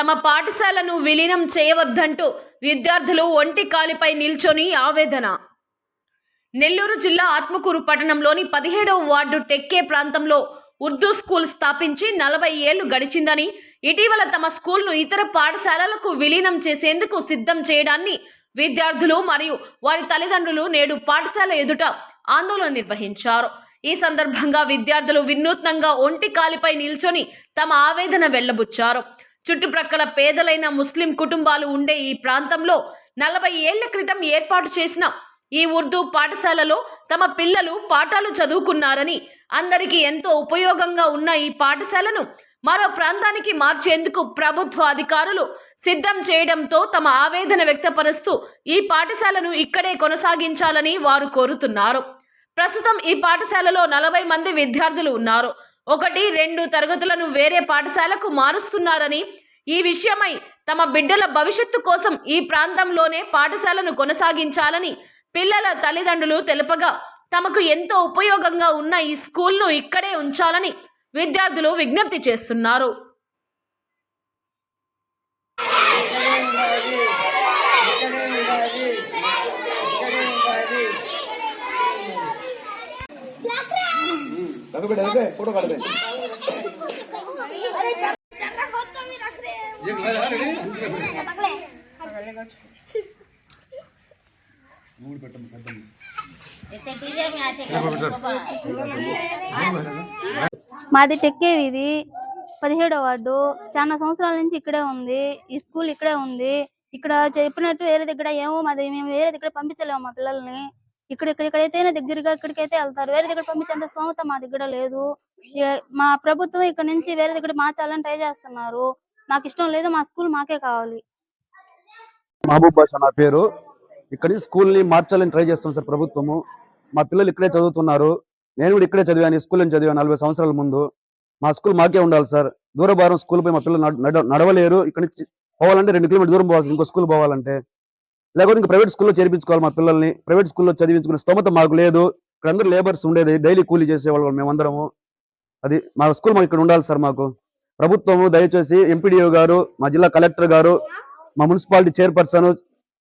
తమ పాఠశాలను విలీనం చేయవద్దంటూ విద్యార్థులు ఒంటి కాలిపై నిల్చొని ఆవేదన. నెల్లూరు జిల్లా ఆత్మకూరు పట్టణంలోని పదిహేడవ వార్డు టెక్కే ప్రాంతంలో ఉర్దూ స్కూల్ స్థాపించి నలభై ఏళ్ళు గడిచిందని ఇటీవల తమ స్కూల్ను ఇతర పాఠశాలలకు విలీనం చేసేందుకు సిద్ధం చేయడాన్ని విద్యార్థులు మరియు వారి తల్లిదండ్రులు నేడు పాఠశాల ఎదుట ఆందోళన నిర్వహించారు. ఈ సందర్భంగా విద్యార్థులు వినూత్నంగా ఒంటి కాలిపై నిల్చొని తమ ఆవేదన వెళ్ళబుచ్చారు. చుట్టుప్రక్కల పేదలైన ముస్లిం కుటుంబాలు ఉండే ఈ ప్రాంతంలో నలభై ఏళ్ళ క్రితం ఏర్పాటు చేసిన ఈ ఉర్దూ పాఠశాలలో తమ పిల్లలు పాఠాలు చదువుకున్నారని అందరికీ ఎంతో ఉపయోగంగా ఉన్న ఈ పాఠశాలను మరో ప్రాంతానికి మార్చేందుకు ప్రభుత్వ అధికారులు సిద్ధం చేయడంతో తమ ఆవేదన వ్యక్తపరుస్తూ ఈ పాఠశాలను ఇక్కడే కొనసాగించాలని వారు కోరుతున్నారు. ప్రస్తుతం ఈ పాఠశాలలో నలభై మంది విద్యార్థులు ఉన్నారు. ఒకటి రెండు తరగతులను వేరే పాఠశాలకు మారుస్తున్నారని ఈ విషయమై తమ బిడ్డల భవిష్యత్తు కోసం ఈ ప్రాంతంలోనే పాఠశాలను కొనసాగించాలని పిల్లల తల్లిదండ్రులు తెలుపగా తమకు ఎంతో ఉపయోగంగా ఉన్న ఈ స్కూల్ను ఇక్కడే ఉంచాలని విద్యార్థులు విజ్ఞప్తి చేస్తున్నారు ఇక్కడే ఉండాలి ఇక్కడే ఉండాలి रखो बेटा रखो फोटो काट दे अरे चल चल रहा तो भी रख रहे हैं पकड़े మాది టెక్కే ఇది పదిహేడో వార్డు చాలా సంవత్సరాల నుంచి ఇక్కడే ఉంది ఈ స్కూల్ ఇక్కడే ఉంది ఇక్కడ చెప్పినట్టు వేరే దగ్గర ఏమో మాది మేము వేరే దగ్గర పంపించలేము మా పిల్లల్ని ఇక్కడ ఇక్కడ దగ్గరగా ఇక్కడికైతే వెళ్తారు. వేరే దగ్గర పంపించేంత స్తోమత మా దగ్గర లేదు. మా ప్రభుత్వం ఇక్కడ నుంచి వేరే దగ్గర మార్చాలని ట్రై చేస్తున్నారు. మాకు ఇష్టం లేదు మా స్కూల్ మాకే కావాలి. మహబూబ్ బాషా నా పేరు. ఇక్కడ స్కూల్ని మార్చాలని ట్రై చేస్తాం సార్ ప్రభుత్వము. మా పిల్లలు ఇక్కడే చదువుతున్నారు. నేను కూడా ఇక్కడే చదివాను స్కూల్ నుంచి చదివాను నలభై సంవత్సరాల ముందు. మా స్కూల్ మాకే ఉండాలి సార్. దూరభారం స్కూల్ పోయి మా పిల్లలు నడవలేరు. ఇక్కడ నుంచి పోవాలంటే రెండు కిలోమీటర్ దూరం పోవాలి ఇంకో స్కూల్ పోవాలంటే. లేకపోతే ఇంకా ప్రైవేట్ స్కూల్లో చేర్పించుకోవాలి మా పిల్లల్ని. ప్రైవేట్ స్కూల్లో చదివించుకునే స్తోమత మాకు లేదు. ఇక్కడ అందరూ లేబర్స్ ఉండేది. డైలీ కూలీ చేసేవాళ్ళం మేమందరము. అది మా స్కూల్ మాకు ఇక్కడ ఉండాలి సార్ మాకు. ప్రభుత్వము దయచేసి ఎంపీడీఓ గారు మా జిల్లా కలెక్టర్ గారు మా మున్సిపాలిటీ చైర్పర్సన్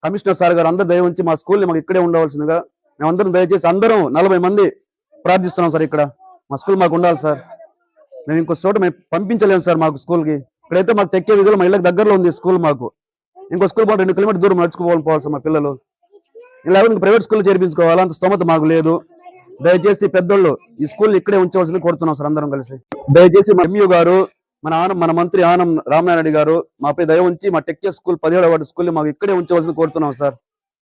కమిషనర్ సార్ గారు అందరూ దయ ఉంచి మా స్కూల్ మాకు ఇక్కడే ఉండవలసిందిగా మేమందరం దయచేసి అందరం నలభై మంది ప్రార్థిస్తున్నాం సార్ ఇక్కడ. మా స్కూల్ మాకు ఉండాలి సార్. మేము ఇంకో చోట మేము పంపించలేము సార్ మాకు స్కూల్కి. ఇక్కడైతే మాకు టెక్కే విధులు మా ఇళ్ళకి దగ్గరలో ఉంది స్కూల్ మాకు. ఇంకో స్కూల్ పోవాలి రెండు కిలోమీటర్ దూరం నడుచుకోవాలి పోవాలి మా పిల్లలు. ఇలా ప్రైవేట్ స్కూల్ చేర్పించుకోవాలి? అంత స్తోమత మాకు లేదు. దయచేసి పెద్దోళ్ళు ఈ స్కూల్ ఇక్కడే ఉంచవలసింది కోరుతున్నాం సార్ అందరం కలిసి. దయచేసి మా ఎంయూ గారు మన ఆనం మన మంత్రి ఆనం రామనారాయణ గారు మాపై దయ ఉంచి మా టెక్కే స్కూల్ పదిహేడవ వాటి స్కూల్ మాకు ఇక్కడే ఉంచవలసింది కోరుతున్నాం సార్.